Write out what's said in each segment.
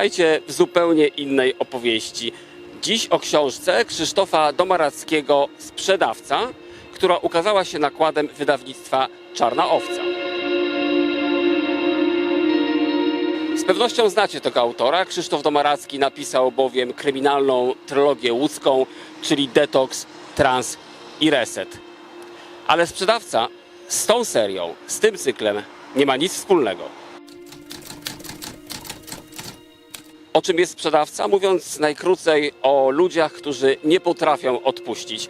Witajcie w zupełnie innej opowieści. Dziś o książce Krzysztofa Domarackiego Sprzedawca, która ukazała się nakładem wydawnictwa Czarna Owca. Z pewnością znacie tego autora. Krzysztof Domaracki napisał bowiem kryminalną trylogię łódzką, czyli Detox, Trans i Reset. Ale sprzedawca z tą serią, z tym cyklem nie ma nic wspólnego. O czym jest sprzedawca? Mówiąc najkrócej o ludziach, którzy nie potrafią odpuścić.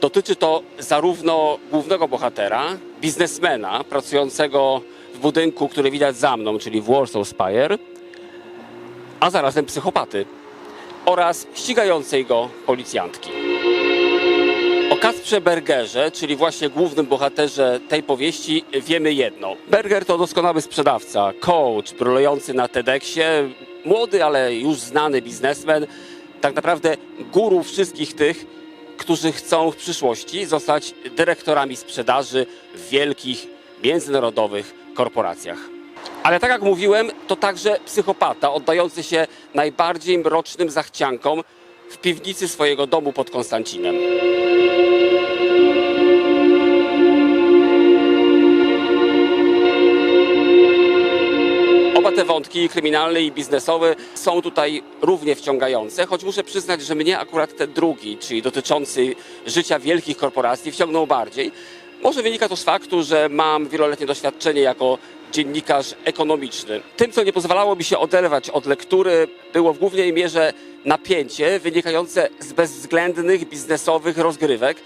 Dotyczy to zarówno głównego bohatera, biznesmena pracującego w budynku, który widać za mną, czyli w Warsaw Spire, a zarazem psychopaty oraz ścigającej go policjantki. O Kacprze Bergerze, czyli właśnie głównym bohaterze tej powieści, wiemy jedno. Berger to doskonały sprzedawca, coach, brylujący na TEDxie, młody, ale już znany biznesmen, tak naprawdę guru wszystkich tych, którzy chcą w przyszłości zostać dyrektorami sprzedaży w wielkich, międzynarodowych korporacjach. Ale tak jak mówiłem, to także psychopata oddający się najbardziej mrocznym zachciankom w piwnicy swojego domu pod Konstancinem. Wątki, kryminalny i biznesowy, są tutaj równie wciągające, choć muszę przyznać, że mnie akurat ten drugi, czyli dotyczący życia wielkich korporacji, wciągnął bardziej. Może wynika to z faktu, że mam wieloletnie doświadczenie jako dziennikarz ekonomiczny. Tym, co nie pozwalało mi się oderwać od lektury, było w głównej mierze napięcie wynikające z bezwzględnych biznesowych rozgrywek,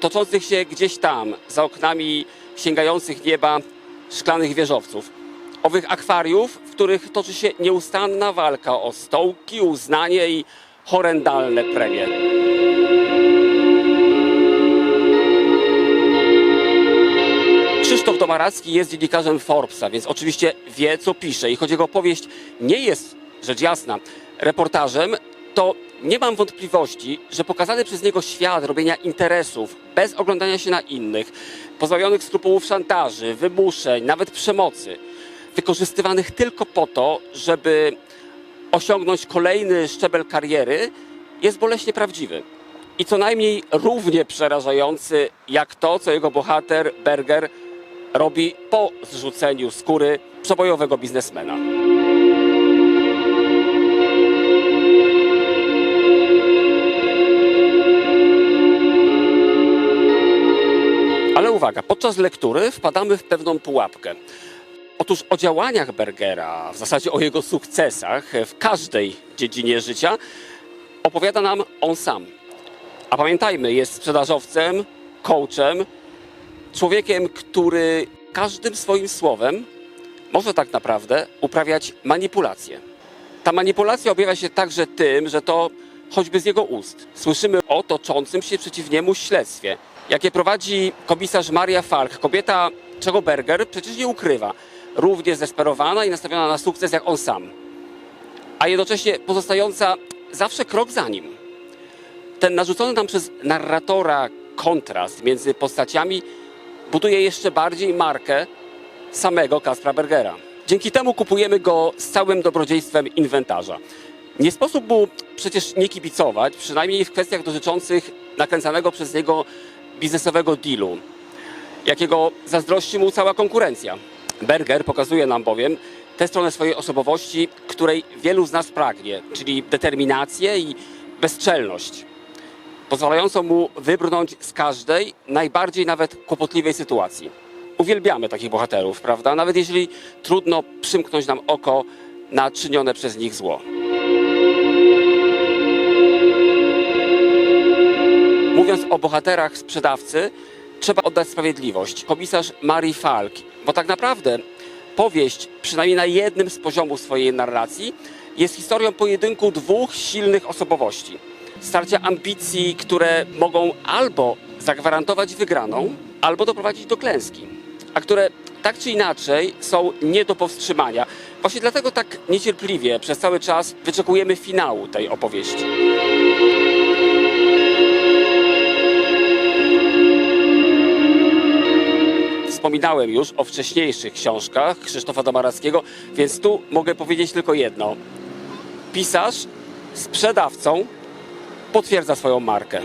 toczących się gdzieś tam, za oknami sięgających nieba szklanych wieżowców owych akwariów, w których toczy się nieustanna walka o stołki, uznanie i horrendalne premie. Krzysztof Domaracki jest dziennikarzem Forbesa, więc oczywiście wie, co pisze. I choć jego opowieść nie jest, rzecz jasna, reportażem, to nie mam wątpliwości, że pokazany przez niego świat robienia interesów bez oglądania się na innych, pozbawionych skrupułów szantaży, wymuszeń, nawet przemocy, wykorzystywanych tylko po to, żeby osiągnąć kolejny szczebel kariery, jest boleśnie prawdziwy. I co najmniej równie przerażający jak to, co jego bohater Berger robi po zrzuceniu skóry przebojowego biznesmena. Ale uwaga, podczas lektury wpadamy w pewną pułapkę. Otóż o działaniach Bergera, w zasadzie o jego sukcesach w każdej dziedzinie życia opowiada nam on sam. A pamiętajmy, jest sprzedażowcem, coachem, człowiekiem, który każdym swoim słowem może tak naprawdę uprawiać manipulację. Ta manipulacja objawia się także tym, że to choćby z jego ust słyszymy o toczącym się przeciw niemu śledztwie, jakie prowadzi komisarz Maria Falk, kobieta, czego Berger przecież nie ukrywa, równie zdesperowana i nastawiona na sukces jak on sam, a jednocześnie pozostająca zawsze krok za nim. Ten narzucony nam przez narratora kontrast między postaciami buduje jeszcze bardziej markę samego Kaspra Bergera. Dzięki temu kupujemy go z całym dobrodziejstwem inwentarza. Nie sposób mu przecież nie kibicować, przynajmniej w kwestiach dotyczących nakręcanego przez niego biznesowego dealu, jakiego zazdrości mu cała konkurencja. Berger pokazuje nam bowiem tę stronę swojej osobowości, której wielu z nas pragnie, czyli determinację i bezczelność, pozwalającą mu wybrnąć z każdej, najbardziej nawet kłopotliwej sytuacji. Uwielbiamy takich bohaterów, prawda? Nawet jeżeli trudno przymknąć nam oko na czynione przez nich zło. Mówiąc o bohaterach sprzedawcy, trzeba oddać sprawiedliwość. Komisarz Marii Falk, bo tak naprawdę powieść, przynajmniej na jednym z poziomów swojej narracji, jest historią pojedynku dwóch silnych osobowości. Starcia ambicji, które mogą albo zagwarantować wygraną, albo doprowadzić do klęski, a które tak czy inaczej są nie do powstrzymania. Właśnie dlatego tak niecierpliwie przez cały czas wyczekujemy finału tej opowieści. Wspominałem już o wcześniejszych książkach Krzysztofa Domarackiego, więc tu mogę powiedzieć tylko jedno. pisarz sprzedawcą potwierdza swoją markę.